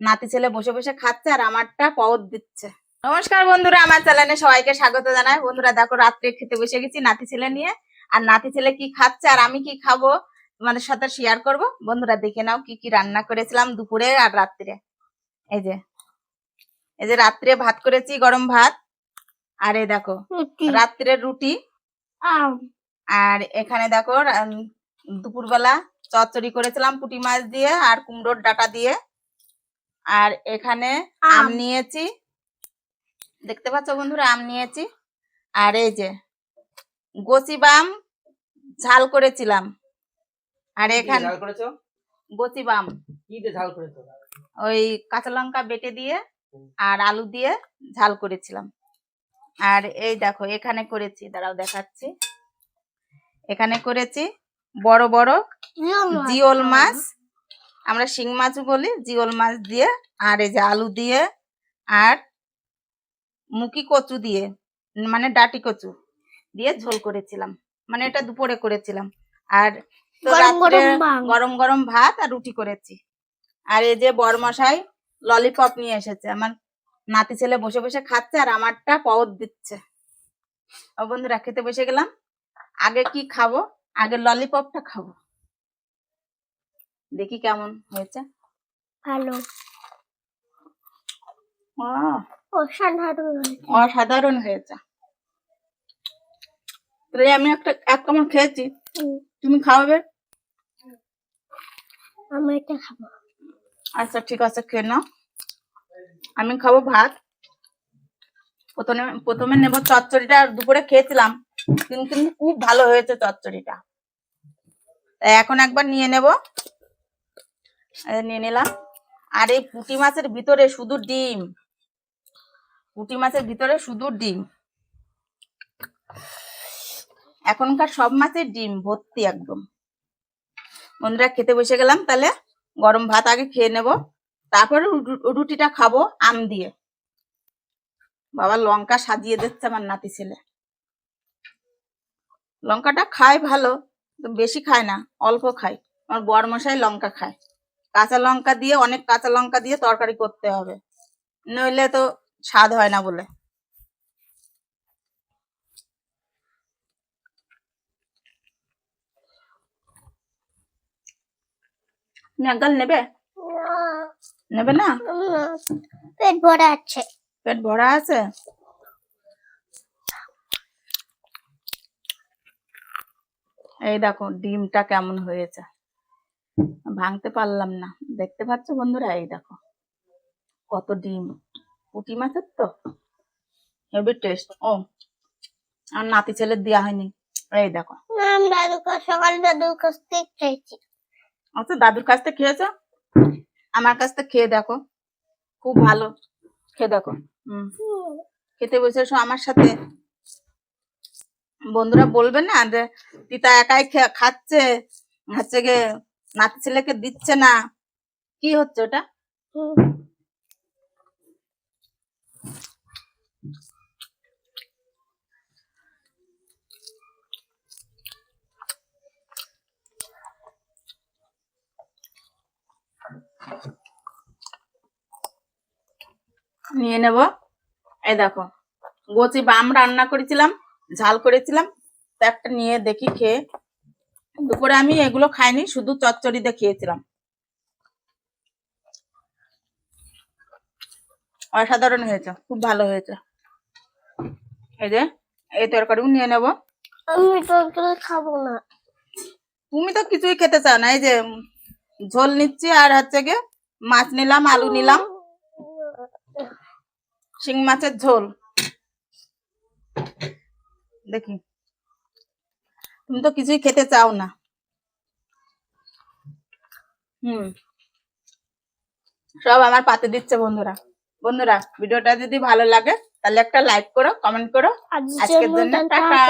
নাতি ছেলে বসে বসে খাচ্ছে আর আমারটা পদ দিচ্ছে। নমস্কার বন্ধুরা আমার চ্যানেলে সবাইকে স্বাগত জানাই। বন্ধুরা দেখো রাত্রে খেতে বসে গেছি নাতি ছেলে নিয়ে। আর নাতি ছেলে কি খাচ্ছে আর আমি কি খাব তোমাদের সাথে শেয়ার করব। বন্ধুরা দেখে নাও কি কি রান্না করেছিলাম দুপুরে আর রাত্রে। এই যে এই যে রাত্রে ভাত করেছি গরম ভাত। আর এই দেখো রাত্রে রুটি। আর এখানে দেখো দুপুরবেলা চচ্চড়ি করেছিলাম পুঁটি মাছ দিয়ে আর কুমড়োর ডাটা দিয়ে। আর এখানে আম। নিয়েছি। দেখতে পাচ্ছ বন্ধুরা আম নিয়েছি। আর এই যে বাম ঝাল করেছিলাম। আর এখানে বাম কি দিয়ে ঝাল করেছ? ওই কাঁচা লঙ্কা বেটে দিয়ে আর আলু দিয়ে ঝাল করেছিলাম। আর এই দেখো এখানে করেছি দাঁড়াও দেখাচ্ছি। এখানে করেছি বড় বড় জিওল মাছ আমরা শিং মাছ বলি জিওল মাছ দিয়ে আর এই যে আলু দিয়ে আর মুকি কচু দিয়ে মানে ডাটি কচু দিয়ে ঝোল করেছিলাম। মানে এটা দুপুরে করেছিলাম। আর গরম গরম ভাত। আর রুটি করেছি। আর এই যে বরমশাই ললিপপ নিয়ে এসেছে। আমার নাতি ছেলে বসে বসে খাচ্ছে আর আমারটা পদ দিচ্ছে। ও বন্ধুরা খেতে বসে গেলাম। আগে কি খাব? আগে ললিপপটা খাব। দেখি কেমন হয়েছে। ভালো। অসাধারণ হয়েছে। তাহলে আমি একটা এক কামড় খেয়েছি। তুমি খাওয়াবে আমি এটা খাব। আচ্ছা ঠিক আছে খেয়ে নাও। আমি খাব ভাত। প্রথমে প্রথমে নেব চচ্চড়িটা। দুপুরে খেয়েছিলাম কিন্তু খুব ভালো হয়েছে চচ্চড়িটা। এখন একবার নিয়ে নেব। নিয়ে নিলাম। আর এই পুঁটি মাছের ভিতরে শুধু ডিম। পুঁটি মাছের ভিতরে শুধু ডিম। এখনকার সব মাছের ডিম ভর্তি একদম। বন্ধুরা, খেতে বসে গেলাম, তাহলে গরম ভাত আগে খেয়ে নেব। তারপরে রুটিটা খাব, আম দিয়ে। বাবা, লঙ্কা সাজিয়ে দিচ্ছে আমার নাতি ছেলে। লঙ্কাটা খায় ভালো বেশি খায় না, অল্প খায়। আমার বর মশাই লঙ্কা খায়। কাঁচা লঙ্কা দিয়ে অনেক কাঁচা লঙ্কা দিয়ে তরকারি করতে হবে। নইলে তো স্বাদ হয় না বলে। তুমি একগাল নেবে? নেবে না? পেট ভরা আছে। পেট ভরা আছে? এই দেখো ডিমটা কেমন হয়েছে। ভাঙতে পারলাম না। দেখতে পাচ্ছ বন্ধুরা? এই দেখো। কত ডিম। পুঁটি মাছের তো? হেভি টেস্ট ও। আর নাতি ছেলের দেওয়া হয়নি। এই দেখো। দাদুর কাছে দাদুর কাছ থেকে খেয়েছি। আচ্ছা দাদুর কাছ থেকে খেয়েছো? আমার কাছ থেকে খেয়ে দেখো। খুব ভালো। খেয়ে দেখো। হুম। খেতে বসেছো আমার সাথে। বন্ধুরা বলবে না যে তিতা একাই খাচ্ছে। হচ্ছে গে নাতি ছেলেকে দিচ্ছে না। কি হচ্ছে ওটা? নিয়ে নেব। এই দেখো গোচি বাম রান্না করেছিলাম, ঝাল করেছিলাম, তো একটা নিয়ে দেখি খেয়ে। দুপুরে আমি এগুলো খাইনি শুধু চচ্চড়ি দিয়ে খেয়েছিলাম। অসাধারণ হয়েছে খুব ভালো হয়েছে। এই যে এই তরকারিও নিয়ে নেব। আমি তরকারি খাব না। তুমি তো কিছুই খেতে চাও না এই যে ঝোল নিচ্ছি আর হচ্ছে গিয়ে মাছ নিলাম আলু নিলাম। শিং মাছের ঝোল। দেখি। তুমি তো কিছুই খেতে চাও না। হুম। সব আমার পাতে দিচ্ছে বন্ধুরা। বন্ধুরা ভিডিওটা যদি ভালো লাগে তাহলে একটা লাইক করো কমেন্ট করো। আজকের জন্য টাটা।